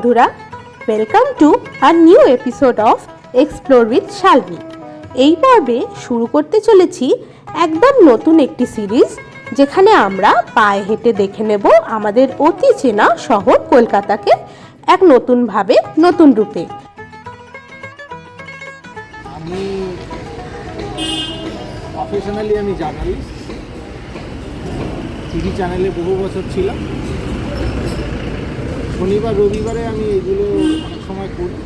বন্ধুরা welcome to our new episode of explore with Shalmi এই পর্বে শুরু করতে চলেছি একদম নতুন একটি সিরিজ যেখানে আমরা পায়ে হেঁটে দেখে নেব আমাদের অতি চেনা শহর কলকাতাকে এক নতুনভাবে নতুন রূপে। আমি প্রফেশনালি আমি জার্নালিস্ট। টিভি চ্যানেলে বহু বছর ছিলাম। শনিবার, রবিবারে আমি এগুলো অনেক সময় করি।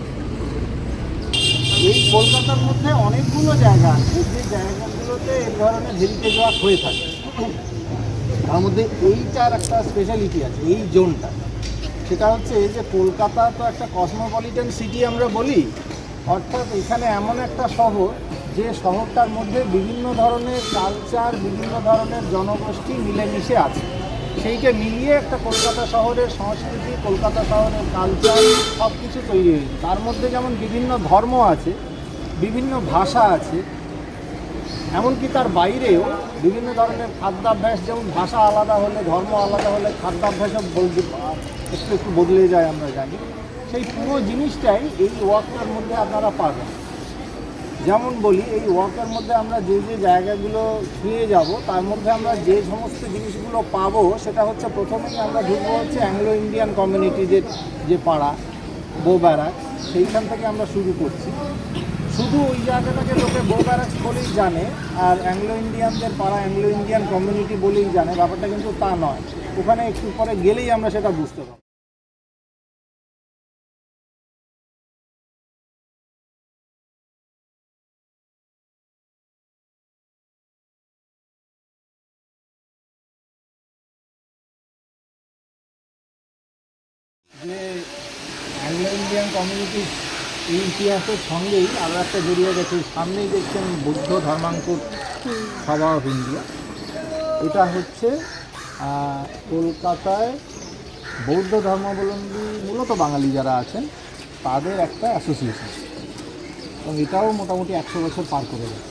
এই কলকাতার মধ্যে অনেকগুলো জায়গা আছে, যে জায়গাগুলোতে এই ধরনের হেরিটেজ ওয়ার্ক হয়ে থাকে। তার মধ্যে এইটার একটা স্পেশালিটি আছে, এই জোনটা। সেটা হচ্ছে যে কলকাতা তো একটা কসমোপলিটন সিটি আমরা বলি, অর্থাৎ এখানে এমন একটা শহর, যে শহরটার মধ্যে বিভিন্ন ধরনের কালচার বিভিন্ন ধরনের জনগোষ্ঠী মিলেমিশে আছে। সেইটা মিলিয়ে একটা কলকাতা শহরের সংস্কৃতি, কলকাতা শহরের কালচার সব কিছু তৈরি হয়েছে। তার মধ্যে যেমন বিভিন্ন ধর্ম আছে, বিভিন্ন ভাষা আছে, এমনকি তার বাইরেও বিভিন্ন ধরনের খাদ্যাভ্যাস, যেমন ভাষা আলাদা হলে, ধর্ম আলাদা হলে খাদ্যাভ্যাসও একটু একটু বদলে যায়, আমরা জানি। সেই পুরো জিনিসটাই এই ওয়ার্কটার মধ্যে আপনারা পাবেন। যেমন বলি, এই ওয়ার্কের মধ্যে আমরা যে যে জায়গাগুলো ছুঁয়ে যাব, তার মধ্যে আমরা যে সমস্ত জিনিসগুলো পাবো, সেটা হচ্ছে প্রথমেই আমরা ঢুকবো হচ্ছে অ্যাংলো ইন্ডিয়ান কমিউনিটিদের যে পাড়া বো ব্যারাক সেইখান থেকে আমরা শুরু করছি। শুধু ওই জায়গাটাকে লোকে বো ব্যারাক্স বলেই জানে, আর অ্যাংলো ইন্ডিয়ানদের পাড়া অ্যাংলো ইন্ডিয়ান কমিউনিটি বলেই জানে, ব্যাপারটা কিন্তু তা নয়। ওখানে একটু পরে গেলেই আমরা সেটা বুঝতে পারব। যে অ্যাংলো ইন্ডিয়ান কমিউনিটি এই ইতিহাসের সঙ্গেই আরও একটা জড়িয়ে গেছে। সামনেই দেখছেন বৌদ্ধ ধর্মাঙ্কুর সভা অফ ইন্ডিয়া। এটা হচ্ছে কলকাতায় বৌদ্ধ ধর্মাবলম্বী মূলত বাঙালি যারা আছেন, তাদের একটা অ্যাসোসিয়েশন এবং এটাও মোটামুটি একশো বছর পার করে গেছে।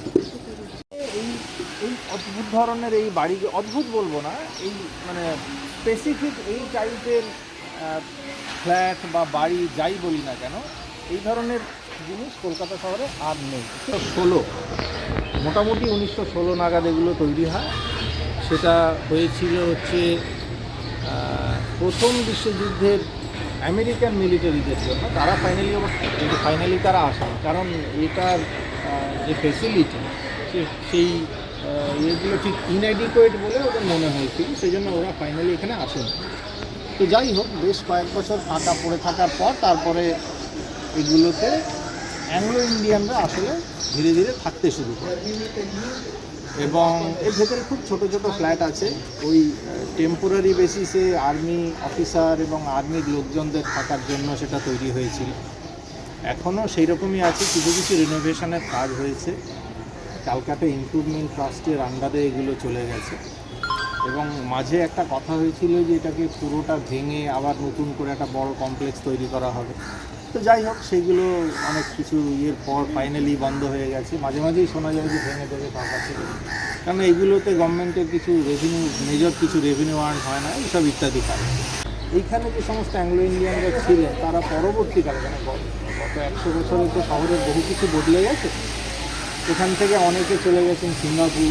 এই এই অদ্ভুত ধরনের এই বাড়ি, অদ্ভুত বলব না, এই মানে স্পেসিফিক এই টাইপের ফ্ল্যাট বা বাড়ি যাই বলি না কেন, এই ধরনের জিনিস কলকাতা শহরে আর নেই। ষোলো, মোটামুটি উনিশশো ষোলো নাগাদ এগুলো তৈরি হয়। সেটা হয়েছিল হচ্ছে প্রথম বিশ্বযুদ্ধের আমেরিকান মিলিটারিদের জন্য। তারা ফাইনালি কিন্তু ফাইনালি তারা আসেন। কারণ এটার যে ফেসিলিটি সেই ইয়েগুলো ঠিক ইনঅ্যাডিকুয়েট বলে ওদের মনে হয়েছিল সেই জন্য ওরা ফাইনালি এখানে আসেন। তো যাই হোক, বেশ কয়েক বছর ফাঁকা পড়ে থাকার পর তারপরে এগুলোতে অ্যাংলো ইন্ডিয়ানরা আসলে ধীরে ধীরে থাকতে শুরু করে। এবং এর ভেতরে খুব ছোট ছোট ফ্ল্যাট আছে। ওই টেম্পোরারি বেসিসে আর্মি অফিসার এবং আর্মির লোকজনদের থাকার জন্য সেটা তৈরি হয়েছিল। এখনও সেই রকমই আছে কিছু কিছু রিনোভেশনের কাজ হয়েছে। ক্যালকাটা ইমপ্রুভমেন্ট ট্রাস্টের আন্ডারে এগুলো চলে গেছে। এবং মাঝে একটা কথা হয়েছিল যে এটাকে পুরোটা ভেঙে আবার নতুন করে একটা বড় কমপ্লেক্স তৈরি করা হবে। তো যাই হোক, সেগুলো অনেক কিছু ইয়ের পর ফাইনালি বন্ধ হয়ে গেছে। মাঝে মাঝেই শোনা যায় যে ভেঙে দেবে সরকার থেকে কারণ এইগুলোতে গভর্নমেন্টের কিছু রেভিনিউ মেজর কিছু রেভিনিউ আর্ন হয় না, এইসব ইত্যাদি কারণ এইখানে যে সমস্ত অ্যাংলো ইন্ডিয়ানরা ছিলেন, তারা পরবর্তীকালে মানে গত একশো বছরে তো শহরের বহু কিছু বদলে গেছে। এখান থেকে অনেকে চলে গেছেন সিঙ্গাপুর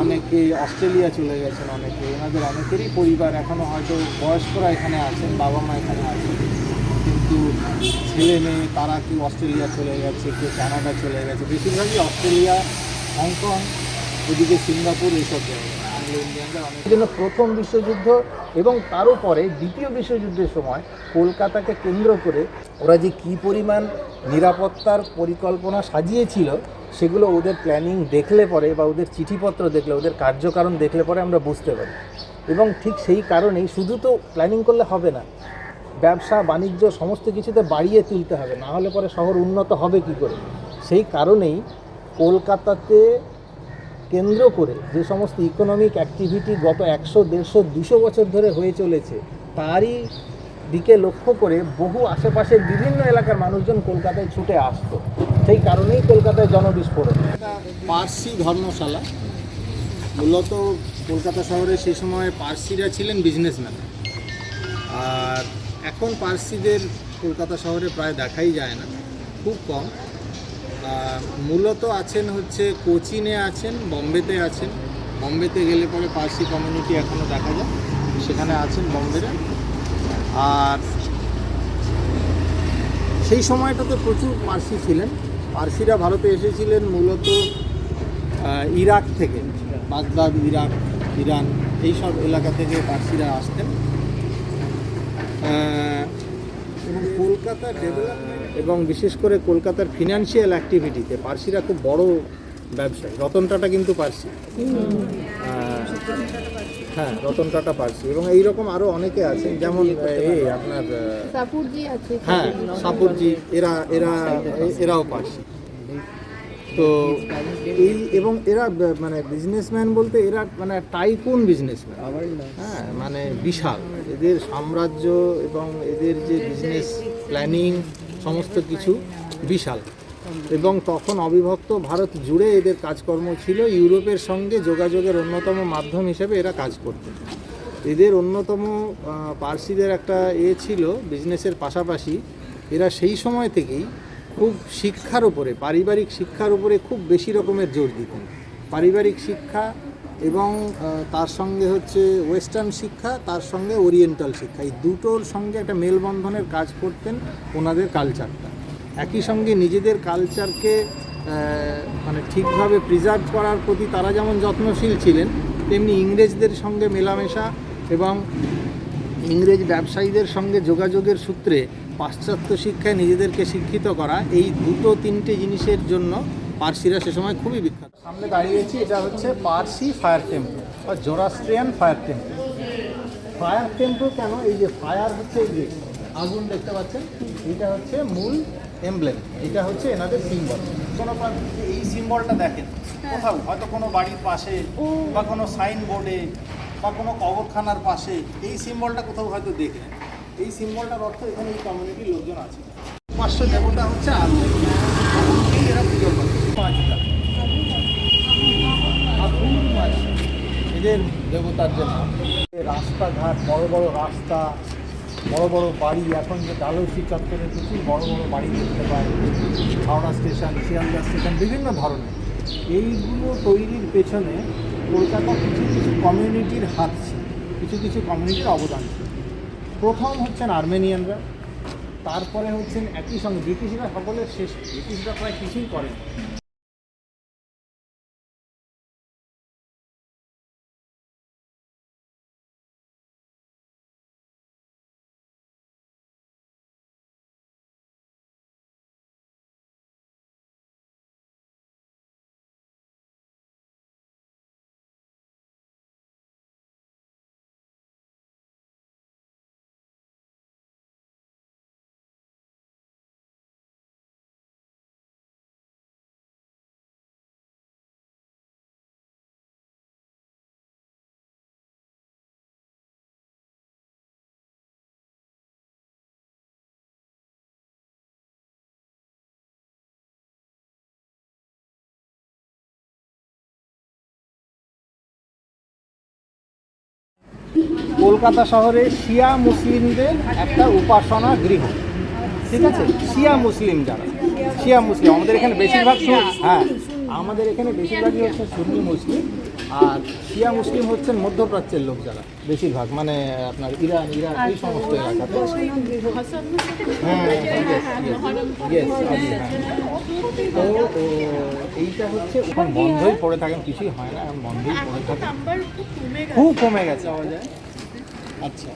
অনেকে অস্ট্রেলিয়া চলে গেছেন অনেকে, এনাদের অনেকেরই পরিবার এখনও হয়তো বয়স্করা এখানে আছেন বাবা মা এখানে আছেন। কিন্তু ছেলে মেয়ে, তারা কেউ অস্ট্রেলিয়া চলে গেছে কেউ কানাডা চলে গেছে? বেশিরভাগই অস্ট্রেলিয়া, হংকং, ওদিকে সিঙ্গাপুর, এইসব জায়গায়। জন্য প্রথম বিশ্বযুদ্ধ এবং তারও পরে দ্বিতীয় বিশ্বযুদ্ধের সময় কলকাতাকে কেন্দ্র করে ওরা যে কী পরিমাণ নিরাপত্তার পরিকল্পনা সাজিয়েছিল, সেগুলো ওদের প্ল্যানিং দেখলে পরে বা ওদের চিঠিপত্র দেখলে, ওদের কার্যকারণ দেখলে পরে আমরা বুঝতে পারি। এবং ঠিক সেই কারণেই শুধু তো প্ল্যানিং করলে হবে না, ব্যবসা, বাণিজ্য, সমস্ত কিছুতে বাড়িয়ে তুলতে হবে, না হলে পরে শহর উন্নত হবে কি করে? সেই কারণেই কলকাতাতে কেন্দ্র করে যে সমস্ত ইকোনমিক অ্যাক্টিভিটি গত একশো, দেড়শো, দুশো বছর ধরে হয়ে চলেছে, তারই দিকে লক্ষ্য করে বহু আশেপাশের বিভিন্ন এলাকার মানুষজন কলকাতায় ছুটে আসতো। সেই কারণেই কলকাতায় জনবিস্ফোরণ। পার্সি ধর্মশালা। মূলত কলকাতা শহরে সেই সময় পার্সিরা ছিলেন বিজনেসম্যান আর এখন পার্সিদের কলকাতা শহরে প্রায় দেখাই যায় না। খুব কম। মূলত আছেন হচ্ছে কোচিনে আছেন বম্বেতে আছেন। বম্বেতে গেলে পরে পার্সি কমিউনিটি এখনও দেখা যায়। সেখানে আছেন বম্বেতে আর সেই সময়টাতে প্রচুর পার্সি ছিলেন। পার্সিরা ভারতে এসেছিলেন মূলত ইরাক থেকে। বাগদাদ ইরাক ইরান এই সব এলাকা থেকে পার্সিরা আসতেন। এবং কলকাতার ডেভেলপমেন্ট এবং বিশেষ করে কলকাতার ফিনান্সিয়াল অ্যাক্টিভিটিতে পার্সিরা খুব বড় ব্যবসায়ী। রতন টাটা কিন্তু পার্সি। হ্যাঁ রতন টাটা পার্সি এবং এইরকম আরও অনেকে আছেন যেমন এই আপনার হ্যাঁ সাপুরজি এরা এরা এরাও পার্সি। তো এই এবং এরা মানে বিজনেসম্যান বলতে এরা মানে টাইকুন বিজনেসম্যান হ্যাঁ মানে বিশাল। এদের সাম্রাজ্য এবং এদের যে বিজনেস প্ল্যানিং সমস্ত কিছু বিশাল। এবং তখন অবিভক্ত ভারত জুড়ে এদের কাজকর্ম ছিল ইউরোপের সঙ্গে যোগাযোগের অন্যতম মাধ্যম হিসেবে এরা কাজ করতেন এদের অন্যতম পার্সিদের একটা এ ছিল বিজনেসের পাশাপাশি এরা সেই সময় থেকেই খুব শিক্ষার উপরে, পারিবারিক শিক্ষার উপরে খুব বেশি রকমের জোর দিতেন। পারিবারিক শিক্ষা এবং তার সঙ্গে হচ্ছে ওয়েস্টার্ন শিক্ষা, তার সঙ্গে ওরিয়েন্টাল শিক্ষা। এই দুটোর সঙ্গে একটা মেলবন্ধনের কাজ করতেন ওনাদের কালচারটা। একই সঙ্গে নিজেদের কালচারকে মানে ঠিকভাবে প্রিজার্ভ করার প্রতি তারা যেমন যত্নশীল ছিলেন, তেমনি ইংরেজদের সঙ্গে মেলামেশা এবং ইংরেজ ব্যবসায়ীদের সঙ্গে যোগাযোগের সূত্রে পাশ্চাত্য শিক্ষায় নিজেদেরকে শিক্ষিত করা, এই দুটো তিনটে জিনিসের জন্য পার্সিরা সে সময় খুবই বিখ্যাত। সামনে দাঁড়িয়েছি এটা হচ্ছে পার্সি ফায়ার টেম্পল বা Zoroastrian fire temple. Fire temple কেন? এই যে ফায়ার হচ্ছে এই যে আগুন দেখতে পাচ্ছেন এটা হচ্ছে মূল এমব্লেম এটা হচ্ছে এনাদের সিম্বল কোনো এই সিম্বলটা দেখেন কোথাও হয়তো কোনো বাড়ির পাশে বা কোনো সাইনবোর্ডে বা কোনো কবরখানার পাশে এই সিম্বলটা কোথাও হয়তো দেখলেন এই সিম্বলটার অর্থ এখানে এই কমিউনিটির লোকজন আছে। পাঁচশো দেবতা হচ্ছে আগুন। এরা পুজো করে। পাঁচটা আগুন পাঁচ। এদের দেবতার যে নাম রাস্তাঘাট, বড় বড় রাস্তা, বড় বড় বাড়ি, এখন যে ডালহৌসি চত্বরে প্রচুর বড় বড় বাড়ি দেখতে পাই, হাওড়া স্টেশন, শিয়ালদা স্টেশন, বিভিন্ন ধরনের। এইগুলো তৈরির পেছনে কলকাতা কিছু কিছু কমিউনিটির হাত ছিল, কিছু কিছু কমিউনিটির অবদান ছিল। প্রথম হচ্ছেন আর্মেনিয়ানরা, তারপরে হচ্ছেন একই সঙ্গে ব্রিটিশরা, সকলের শেষ, ব্রিটিশরা প্রায় কিছুই করেন। কলকাতা শহরে শিয়া মুসলিমদের একটা উপাসনা গৃহ। ঠিক আছে? শিয়া মুসলিম যারা। শিয়া মুসলিম। আমাদের এখানে বেশিরভাগ হ্যাঁ। আমাদের এখানে বেশিরভাগই হচ্ছে সুন্নি মুসলিম। আর শিয়া মুসলিম হচ্ছেন মধ্যপ্রাচ্যের লোক যারা বেশিরভাগ। মানে আপনার ইরান ইরান এই সমস্ত এলাকাতে। হ্যাঁ হ্যাঁ। তো এইটা হচ্ছে এখন বন্ধই পড়ে থাকেন কিছুই হয় না বন্ধই পড়ে থাকে খুব কমে গেছে। যায় আচ্ছা।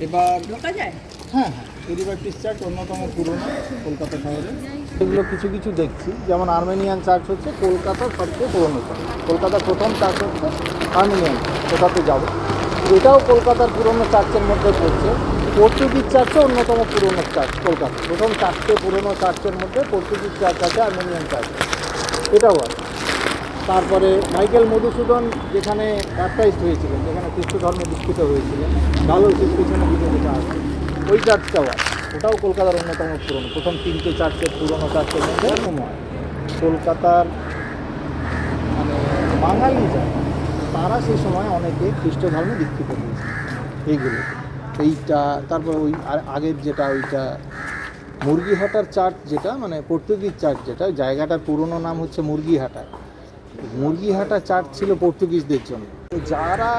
এবার হ্যাঁ হ্যাঁ। এরিবার্টিস চার্চ অন্যতম পুরনো কলকাতা শহরে। এগুলো কিছু কিছু দেখছি। যেমন আর্মেনিয়ান চার্চ হচ্ছে কলকাতার সবচেয়ে পুরনো চার্চ। কলকাতার প্রথম চার্চ হচ্ছে আর্মেনিয়ান ওটাতে যাব। এটাও কলকাতার পুরনো চার্চের মধ্যে পড়ছে। পর্তুগিজ চার্চও অন্যতম পুরনো চার্চ কলকাতা। প্রথম চারটে পুরনো চার্চের মধ্যে পর্তুগিজ চার্চ আছে আর্মেনিয়ান চার্চ এটাও আছে। তারপরে মাইকেল মধুসূদন যেখানে ব্যাপটাইজড হয়েছিলেন, যেখানে খ্রিস্ট ধর্মে দীক্ষিত হয়েছিলেন ডালহৌসির পিছনে দিকে যেটা আছে, ওই চার্চটাও আছে। ওটাও কলকাতার অন্যতম পুরনো, প্রথম তিনটে চার্চের পুরনো চার্চের মধ্যে সময় কলকাতার মানে বাঙালি যারা, তারা সেই সময় অনেকে খ্রিস্ট ধর্মে দীক্ষিত হয়েছে। এইগুলো। এইটা, তারপর ওই আগের যেটা ওইটা মুরগিহাটার চার্চ যেটা মানে পর্তুগিজ চার্চ যেটা, জায়গাটার পুরনো নাম হচ্ছে মুরগিহাটা। মুরগিহাটা চার্চ ছিল পর্তুগিজদের জন্য। যারা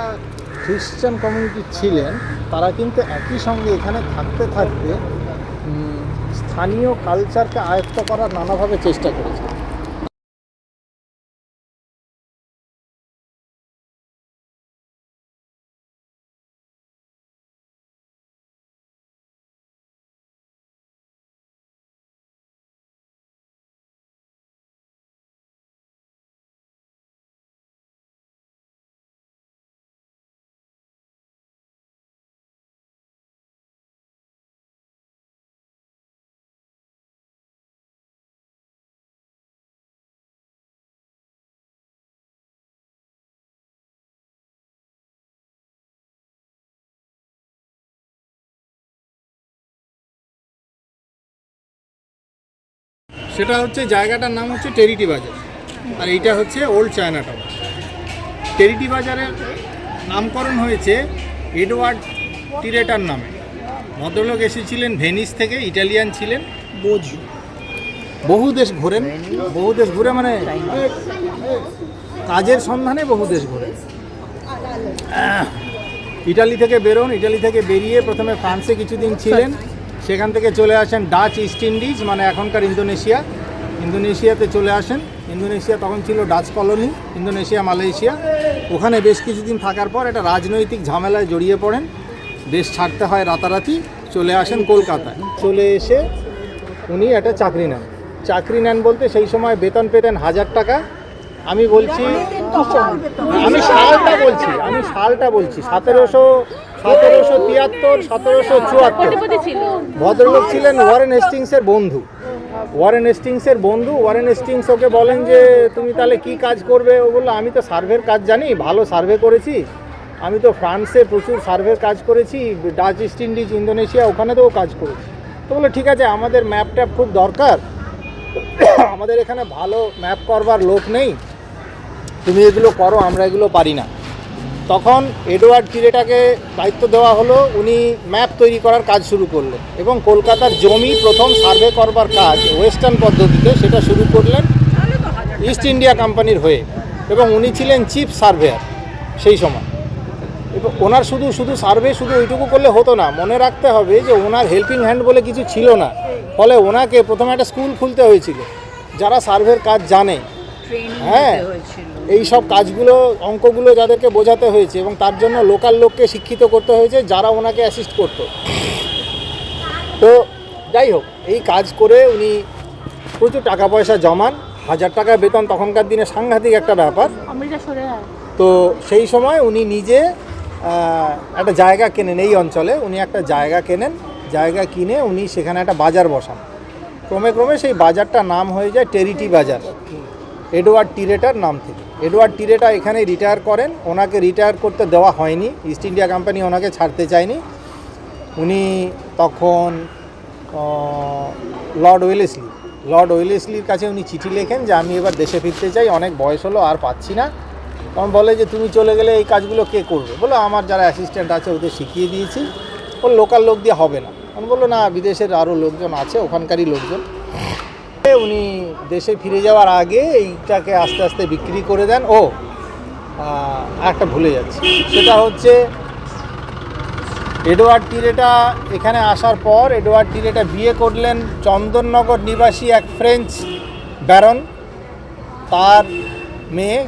খ্রিশ্চান কমিউনিটি ছিলেন, তারা কিন্তু একই সঙ্গে এখানে থাকতে থাকতে স্থানীয় কালচারকে আয়ত্ত করার নানাভাবে চেষ্টা করেছে সেটা হচ্ছে জায়গাটার নাম হচ্ছে টেরিটি বাজার। আর এইটা হচ্ছে ওল্ড চায়না টাউন। টেরিটি বাজারের নামকরণ হয়েছে এডওয়ার্ড টিরেটার নামে। ভদ্রলোক এসেছিলেন ভেনিস থেকে ইটালিয়ান ছিলেন। বোঝ। বহু দেশ ঘোরেন। বহু দেশ ঘুরে মানে কাজের সন্ধানে বহু দেশ ঘোরেন। ইটালি থেকে বেরোন ইটালি থেকে বেরিয়ে প্রথমে ফ্রান্সে কিছুদিন ছিলেন। সেখান থেকে চলে আসেন ডাচ ইস্ট ইন্ডিজ মানে এখনকার ইন্দোনেশিয়া। ইন্দোনেশিয়াতে চলে আসেন। ইন্দোনেশিয়া তখন ছিল ডাচ কলোনি ইন্দোনেশিয়া মালয়েশিয়া। ওখানে বেশ কিছুদিন থাকার পর একটা রাজনৈতিক ঝামেলায় জড়িয়ে পড়েন। দেশ ছাড়তে হয় রাতারাতি চলে আসেন কলকাতায়। চলে এসে উনি একটা চাকরি নেন। চাকরি নেন বলতে সেই সময় বেতন পেতেন হাজার টাকা। আমি বলছি আমি সালটা বলছি আমি সালটা বলছি সতেরোশো সতেরোশো তিয়াত্তর সতেরোশো চুয়াত্তর। ভদ্রলোক ছিলেন ওয়ারেন হেস্টিংসের বন্ধু। ওয়ারেন হেস্টিংসের বন্ধু। ওয়ারেন হেস্টিংস ওকে বলেন যে তুমি তাহলে কি কাজ করবে? ও বলল আমি তো সার্ভের কাজ জানি ভালো সার্ভে করেছি। আমি তো ফ্রান্সে প্রচুর সার্ভের কাজ করেছি ডাচ ইস্ট ইন্ডিজ ইন্দোনেশিয়া ওখানে তো কাজ করেছি। তো বলল ঠিক আছে আমাদের ম্যাপ ট্যাপ খুব দরকার। আমাদের এখানে ভালো ম্যাপ করবার লোক নেই। তুমি এগুলো করো আমরা এগুলো পারি না। তখন এডওয়ার্ড কিরেটাকে দায়িত্ব দেওয়া হলো উনি ম্যাপ তৈরি করার কাজ শুরু করলেন এবং কলকাতার জমি প্রথম সার্ভে করবার কাজ ওয়েস্টার্ন পদ্ধতিতে সেটা শুরু করলেন ইস্ট ইন্ডিয়া কোম্পানির হয়ে এবং উনি ছিলেন চিফ সার্ভেয়ার সেই সময়। এবং ওনার শুধু শুধু সার্ভে শুধু ওইটুকু করলে হতো না মনে রাখতে হবে যে ওনার হেল্পিং হ্যান্ড বলে কিছু ছিল না। ফলে ওনাকে প্রথমে একটা স্কুল খুলতে হয়েছিল যারা সার্ভের কাজ জানে। হ্যাঁ। এই সব কাজগুলো অঙ্কগুলো যাদেরকে বোঝাতে হয়েছে এবং তার জন্য লোকাল লোককে শিক্ষিত করতে হয়েছে যারা ওনাকে অ্যাসিস্ট করতো। তো যাই হোক এই কাজ করে উনি প্রচুর টাকা পয়সা জমান হাজার টাকা বেতন তখনকার দিনে সাংঘাতিক একটা ব্যাপার। তো সেই সময় উনি নিজে একটা জায়গা কেনেন এই অঞ্চলে উনি একটা জায়গা কেনেন জায়গা কিনে উনি সেখানে একটা বাজার বসান। ক্রমে ক্রমে সেই বাজারটার নাম হয়ে যায় টেরিটি বাজার এডওয়ার্ড টিরেটার নাম থেকে। এডওয়ার্ড টিরেটা এখানে রিটায়ার করেন। ওনাকে রিটায়ার করতে দেওয়া হয়নি। ইস্ট ইন্ডিয়া কোম্পানি ওনাকে ছাড়তে চায়নি। উনি তখন লর্ড ওয়েলেসলি। লর্ড ওয়েলেসলির কাছে উনি চিঠি লেখেন যে, আমি এবার দেশে ফিরতে চাই। অনেক বয়স হলো, আর পাচ্ছি না। তখন বলে যে, তুমি চলে গেলে এই কাজগুলো কে করবে? বলো, আমার যারা অ্যাসিস্ট্যান্ট আছে, ওদের শিখিয়ে দিয়েছি। ওর লোকাল লোক দিয়ে হবে না। তখন বলল, না, বিদেশের আরও লোকজন আছে, ওখানকারই লোকজন। উনি দেশে ফিরে যাওয়ার আগে এইটাকে আস্তে আস্তে বিক্রি করে দেন। ও একটা ভুলে যাচ্ছে। সেটা হচ্ছে এডওয়ার্ড টিরেটা এখানে আসার পর এডওয়ার্ড টিরেটা বিয়ে করলেন চন্দননগর নিবাসী এক ফ্রেঞ্চ ব্যারন। তার মেয়ে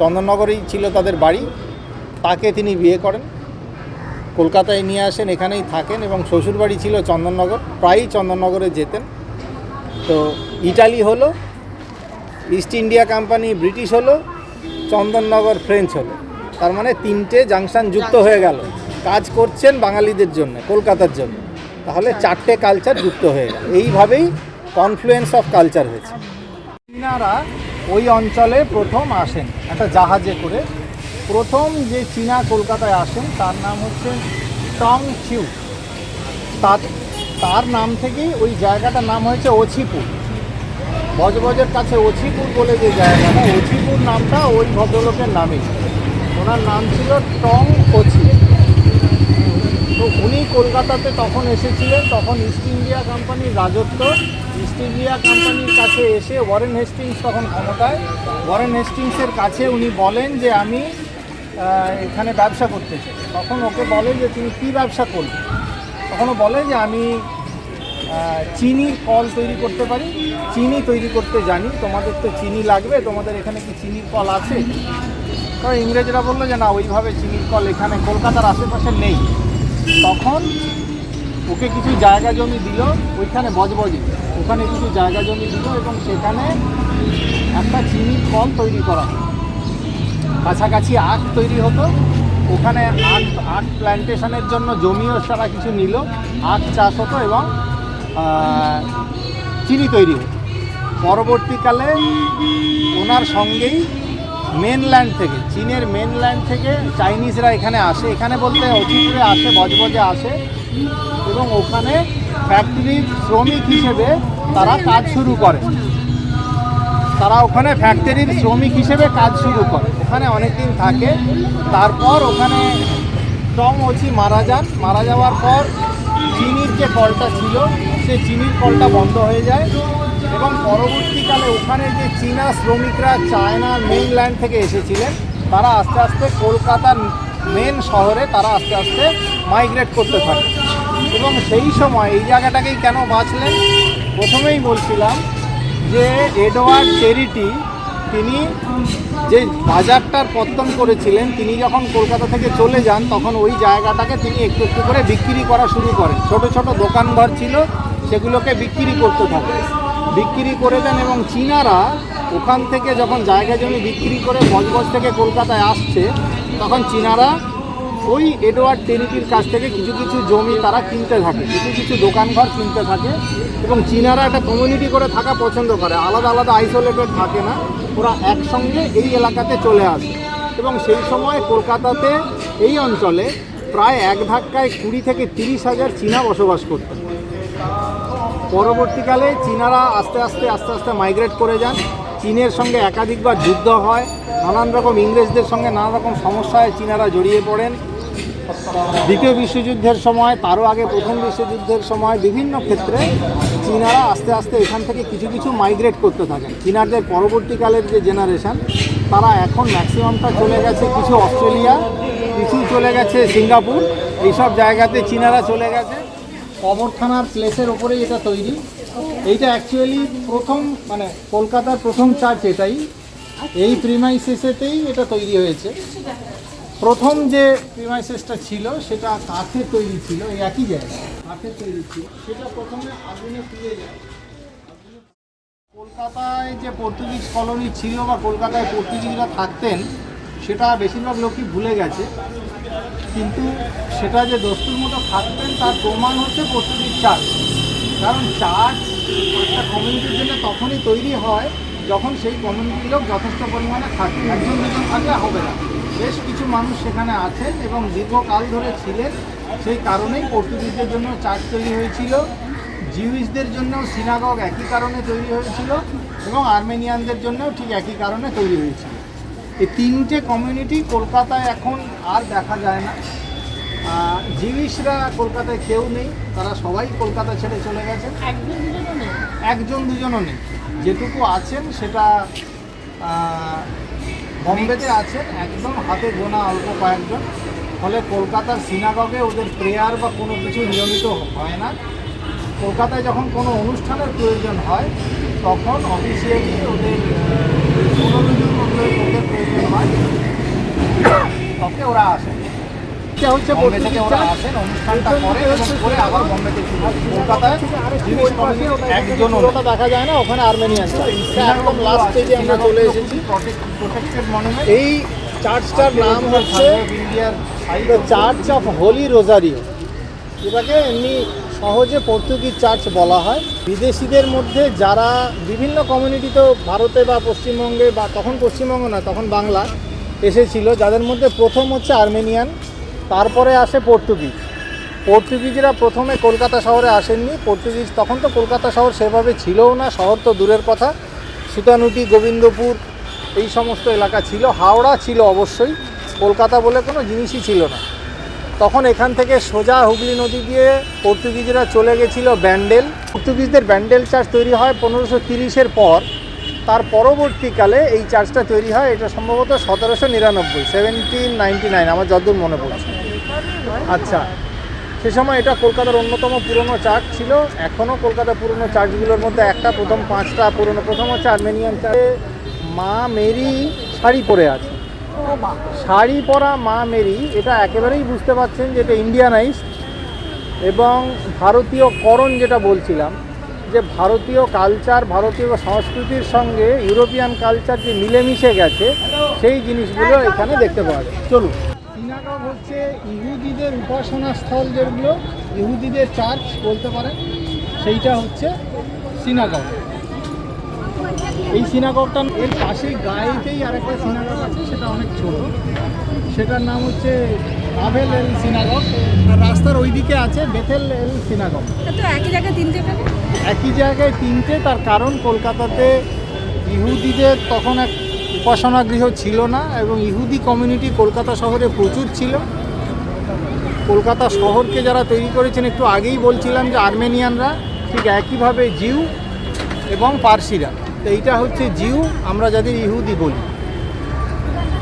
চন্দননগরেই ছিল তাদের বাড়ি। তাকে তিনি বিয়ে করেন। কলকাতায় নিয়ে আসেন, এখানেই থাকেন এবং শ্বশুরবাড়ি ছিল চন্দননগর। প্রায়ই চন্দননগরে যেতেন। তো ইটালি হলো ইস্ট ইন্ডিয়া কোম্পানি ব্রিটিশ হলো চন্দননগর ফ্রেঞ্চ হলো। তার মানে তিনটে জাংশন যুক্ত হয়ে গেল। কাজ করছেন বাঙালিদের জন্য কলকাতার জন্য। তাহলে চারটে কালচার যুক্ত হয়ে গেল। এইভাবেই কনফ্লুয়েন্স অফ কালচার হয়েছে। চীনারা ওই অঞ্চলে প্রথম আসেন একটা জাহাজে করে। প্রথম যে চীনা কলকাতায় আসেন তার নাম হচ্ছে টং চিউ তার তার নাম থেকেই ওই জায়গাটার নাম হয়েছে ওছিপুর বজবজের কাছে ওছিপুর বলে যে জায়গাটা ওছিপুর নামটা ওই ভদ্রলোকের নামে ওনার নাম ছিল টং ওছি তো উনি কলকাতাতে তখন এসেছিলেন, তখন ইস্ট ইন্ডিয়া কোম্পানির রাজত্ব। ইস্ট ইন্ডিয়া কোম্পানির কাছে এসে ওয়ারেন হেস্টিংস তখন ক্ষমতায়। ওয়ারেন হেস্টিংসের কাছে উনি বলেন যে আমি এখানে ব্যবসা করতে চাই। তখন ওকে বলেন যে, তুমি কী ব্যবসা করবে? তখনও বলে যে আমি চিনির কল তৈরি করতে পারি, চিনি তৈরি করতে জানি, তোমাদের তো চিনি লাগবে, তোমাদের এখানে কি চিনির কল আছে? তো ইংরেজরা বলল যে না, ওইভাবে চিনির কল এখানে কলকাতার আশেপাশে নেই। তখন ওকে কিছু জায়গা জমি দিল, ওইখানে বজবজি। ওখানে কিছু জায়গা জমি দিল এবং সেখানে একটা চিনির কল তৈরি করা। কাছাকাছি আখ তৈরি হতো ওখানে আখ আখ প্ল্যান্টেশনের জন্য জমিও সারা কিছু নিল। আখ চাষ হতো এবং চিনি তৈরি হতো। পরবর্তীকালে ওনার সঙ্গেই মেনল্যান্ড থেকে, চীনের মেনল্যান্ড থেকে চাইনিজরা এখানে আসে। এখানে বলতে অতিপুরে আসে, বজবজে আসে এবং ওখানে ফ্যাক্টরির শ্রমিক হিসেবে তারা কাজ শুরু করে। তারা ওখানে ফ্যাক্টরির শ্রমিক হিসেবে কাজ শুরু করে। ওখানে অনেক দিন থাকে। তারপর ওখানে টম ওচি মারা যান। মারা যাওয়ার পর চিনির যে কলটা ছিল, সে চিনির কলটা বন্ধ হয়ে যায় এবং পরবর্তীকালে ওখানে যে চীনা শ্রমিকরা চায়না মেইনল্যান্ড থেকে এসেছিলেন, তারা আস্তে আস্তে কলকাতার মেন শহরে তারা আস্তে আস্তে মাইগ্রেট করতে থাকে। এবং সেই সময় এই জায়গাটাকেই কেন বাঁচলেন? প্রথমেই বলছিলাম যে এডওয়ার্ড চেরিটি তিনি যে বাজারটার পত্তন করেছিলেন, তিনি যখন কলকাতা থেকে চলে যান, তখন ওই জায়গাটাকে তিনি একটু একটু করে বিক্রি করা শুরু করেন। ছোট ছোট দোকানঘর ছিল, সেগুলোকে বিক্রি করতে থাকে। বিক্রি করে দেন এবং চীনারা ওখান থেকে যখন জায়গা জমি বিক্রি করে বজবজ থেকে কলকাতায় আসছে, তখন চীনারা ওই এডওয়ার্ড টেরিটির কাছ থেকে কিছু কিছু জমি তারা কিনতে থাকে, কিছু কিছু দোকানঘর কিনতে থাকে এবং চীনারা একটা কমিউনিটি করে থাকা পছন্দ করে। আলাদা আলাদা আইসোলেটেড থাকে না। ওরা একসঙ্গে এই এলাকাতে চলে আসে। এবং সেই সময় কলকাতাতে এই অঞ্চলে প্রায় এক ধাক্কায় কুড়ি থেকে তিরিশ হাজার চীনা বসবাস করত। পরবর্তীকালে চীনারা আস্তে আস্তে আস্তে আস্তে মাইগ্রেট করে যান। চীনের সঙ্গে একাধিকবার যুদ্ধ হয়। নানান রকম ইংরেজদের সঙ্গে নানা রকম সমস্যায় চীনারা জড়িয়ে পড়েন। দ্বিতীয় বিশ্বযুদ্ধের সময়, তারও আগে প্রথম বিশ্বযুদ্ধের সময় বিভিন্ন ক্ষেত্রে চীনারা আস্তে আস্তে এখান থেকে কিছু কিছু মাইগ্রেট করতে থাকেন। চীনারদের পরবর্তীকালের যে জেনারেশন তারা এখন ম্যাক্সিমামটা চলে গেছে কিছু অস্ট্রেলিয়া, কিছু চলে গেছে সিঙ্গাপুর। এইসব জায়গাতে চীনারা চলে গেছে। কবর থানার প্লেসের ওপরেই এটা তৈরি। এইটা অ্যাকচুয়ালি প্রথম মানে কলকাতার প্রথম চার্চ এটাই। এই প্রিমাইসেসেতেই এটা তৈরি হয়েছে। প্রথম যে প্রিমাইসেসটা ছিল, সেটা কাঠের তৈরি ছিল, এই একই জায়গায়। কাঠের তৈরি ছিল, সেটা প্রথমে আগুনে পুড়ে যায়। কলকাতায় যে পর্তুগিজ কলোনি ছিল বা কলকাতায় পর্তুগিজরা থাকতেন, সেটা বেশিরভাগ লোকই ভুলে গেছে। কিন্তু সেটা যে দস্তুর মতো থাকতেন, তার প্রমাণ হচ্ছে পর্তুগিজ চার্চ কারণ চার্চ একটা কমিউনিটির জন্য তখনই তৈরি হয় যখন সেই কমিউনিটির লোক যথেষ্ট পরিমাণে থাকে একজন দুজন থাকলে হবে না। বেশ কিছু মানুষ সেখানে আছেন এবং দীর্ঘকাল ধরে ছিলেন। সেই কারণেই পর্তুগিজদের জন্য চার্চ তৈরি হয়েছিল। জিউইসদের জন্য সিনাগগ একই কারণে তৈরি হয়েছিল এবং আর্মেনিয়ানদের জন্যও ঠিক একই কারণে তৈরি হয়েছিল। এই তিনটে কমিউনিটি কলকাতায় এখন আর দেখা যায় না। আহ, জিউইশরা কলকাতায় কেউ নেই তারা সবাই কলকাতা ছেড়ে চলে গেছেন একজন দুজনও নেই। যেটুকু আছেন সেটা বম্বেতে আছেন, একদম হাতে গোনা অল্প কয়েকজন। ফলে কলকাতার সিনাগগে ওদের প্রেয়ার বা কোনো কিছু নিয়মিত হয় না। কলকাতায় যখন কোনো অনুষ্ঠানের প্রয়োজন হয়, তখন অফিসিয়ালি ওদের পনেরো জন ওদের প্রয়োজন হয়। তবে ওরা আসে এটা হচ্ছে বম্বে থেকে ওরা আসেন অনুষ্ঠানটা করে এবং করে আবার বম্বেতে ফিরে কলকাতায় একজন ওটা দেখা যায় না ওখানে আর্মেনিয়ান। একদম লাস্ট স্টেজে আমরা চলে এসেছি। এই চার্চটার নাম হচ্ছে চার্চ অফ হোলি রোজারিও এটাকে এমনি সহজে পর্তুগিজ চার্চ বলা হয়। বিদেশিদের মধ্যে যারা বিভিন্ন কমিউনিটি তো ভারতে বা পশ্চিমবঙ্গে বা তখন পশ্চিমবঙ্গ না তখন বাংলা এসেছিল যাদের মধ্যে প্রথম হচ্ছে আর্মেনিয়ান। তারপরে আসে পর্তুগিজ। পর্তুগিজরা প্রথমে কলকাতা শহরে আসেননি। পর্তুগিজ তখন তো কলকাতা শহর সেভাবে ছিলও না, শহর তো দূরের কথা। সুতানুটি, গোবিন্দপুর, এই সমস্ত এলাকা ছিল, হাওড়া ছিল অবশ্যই। কলকাতা বলে কোনো জিনিসই ছিল না। তখন এখান থেকে সোজা হুগলি নদী দিয়ে পর্তুগিজরা চলে গেছিল ব্যান্ডেল। পর্তুগিজদের ব্যান্ডেল চার্চ তৈরি হয় পনেরোশো তিরিশের পর। তার পরবর্তীকালে এই চার্চটা তৈরি হয়, এটা সম্ভবত সতেরোশো নিরানব্বই সেভেন্টিন নাইনটি নাইন আমার যতদূর মনে পড়ছে। আচ্ছা সে সময় এটা কলকাতার অন্যতম পুরনো চার্চ ছিল এখনও কলকাতার পুরনো চার্চগুলোর মধ্যে একটা, প্রথম পাঁচটা, পুরনো প্রথম হচ্ছে আর্মেনিয়ান চার্চে মা মেরি শাড়ি পরে আছে। শাড়ি পরা মা মেরি, এটা একেবারেই বুঝতে পারছেন যে এটা ইন্ডিয়ানাইজ এবং ভারতীয় করণ যেটা বলছিলাম যে ভারতীয় কালচার ভারতীয় সংস্কৃতির সঙ্গে ইউরোপিয়ান কালচার যে মিলেমিশে গেছে, সেই জিনিসগুলো এখানে দেখতে পাওয়া যায়। চলুন। সিনাগগ হচ্ছে ইহুদিদের উপাসনা স্থল যেগুলো, ইহুদিদের চার্চ বলতে পারেন, সেইটা হচ্ছে সিনাগগ এই সিনাগগটা এর পাশেই গায়েতেই আরেকটা সিনাগগ আছে, সেটা অনেক ছোট। সেটার নাম হচ্ছে আভেল এল সিনাগগ আর রাস্তার ওইদিকে আছে বেথেল এল সিনাগগ তো একই জায়গায় তিনটে একই জায়গায় তিনটে তার কারণ কলকাতাতে ইহুদিদের তখন এক উপাসনা গৃহ ছিল না এবং ইহুদি কমিউনিটি কলকাতা শহরে প্রচুর ছিল। কলকাতা শহরকে যারা তৈরি করেছেন একটু আগেই বলছিলাম যে আর্মেনিয়ানরা ঠিক একইভাবে জিউ এবং পার্সিরা। তো এইটা হচ্ছে জিউ আমরা যাদের ইহুদি বলি।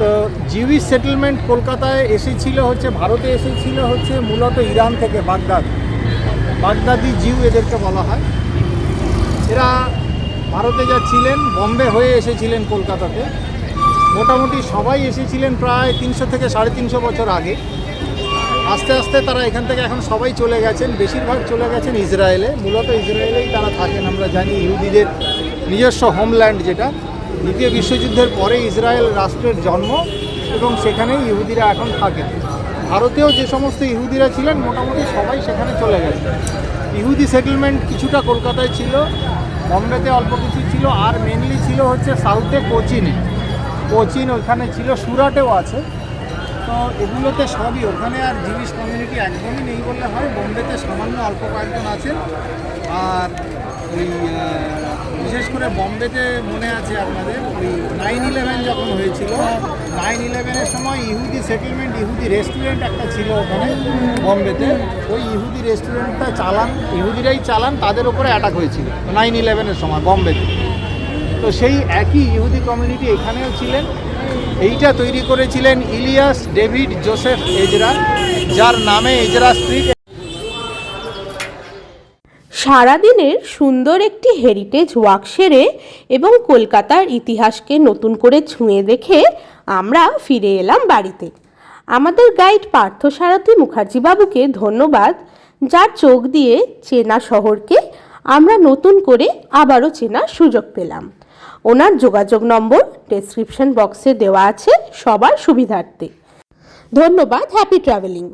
তো জিউইশ সেটেলমেন্ট কলকাতায় এসেছিল হচ্ছে, ভারতে এসেছিল হচ্ছে মূলত ইরান থেকে, বাগদাদ। বাগদাদি জিউ এদেরকে বলা হয়। এরা ভারতে যা ছিলেন বম্বে হয়ে এসেছিলেন কলকাতাতে। মোটামুটি সবাই এসেছিলেন প্রায় তিনশো থেকে সাড়ে তিনশো বছর আগে। আস্তে আস্তে তারা এখান থেকে এখন সবাই চলে গেছেন, বেশিরভাগ চলে গেছেন ইসরায়েলে। মূলত ইসরায়েলেই তারা থাকেন, আমরা জানি ইহুদিদের নিজস্ব হোমল্যান্ড যেটা। দ্বিতীয় বিশ্বযুদ্ধের পরে ইসরায়েল রাষ্ট্রের জন্ম এবং সেখানেই ইহুদিরা এখন থাকে। ভারতেও যে সমস্ত ইহুদিরা ছিলেন, মোটামুটি সবাই সেখানে চলে গেছে। ইহুদি সেটেলমেন্ট কিছুটা কলকাতায় ছিল, বম্বেতে অল্প কিছু ছিল, আর মেনলি ছিল হচ্ছে সাউথে কোচিনে। কোচিন ওখানে ছিল, সুরাটেও আছে। তো এগুলোতে সবই, ওখানে আর জিনিস কমিউনিটি একদমই নেই বললে হয়। বোম্বেতে সামান্য অল্প কয়েকজন আছেন। আর ওই বিশেষ করে বম্বেতে মনে আছে আপনাদের, ওই নাইন ইলেভেন যখন হয়েছিল নাইন ইলেভেনের সময় ইহুদি সেটেলমেন্ট ইহুদি রেস্টুরেন্ট একটা ছিল ওখানে, বম্বেতে। ওই ইহুদি রেস্টুরেন্টটা চালান, ইহুদিরাই চালান, তাদের উপরে অ্যাটাক হয়েছিল নাইন ইলেভেনের সময়, বম্বেতে। তো সেই একই ইহুদি কমিউনিটি এখানেও ছিলেন। এইটা তৈরি করেছিলেন ইলিয়াস ডেভিড জোসেফ এজরা, যার নামে এজরা স্ট্রিট সারাদিনের সুন্দর একটি হেরিটেজ ওয়াক সেরে এবং কলকাতার ইতিহাসকে নতুন করে ছুঁয়ে দেখে আমরা ফিরে এলাম বাড়িতে। আমাদের গাইড পার্থসারথী মুখার্জি বাবুকে ধন্যবাদ, যার চোখ দিয়ে চেনা শহরকে আমরা নতুন করে আবারও চেনার সুযোগ পেলাম। ওনার যোগাযোগ নম্বর ডেসক্রিপশন বক্সে দেওয়া আছে সবার সুবিধার্থে। ধন্যবাদ হ্যাপি ট্রাভেলিং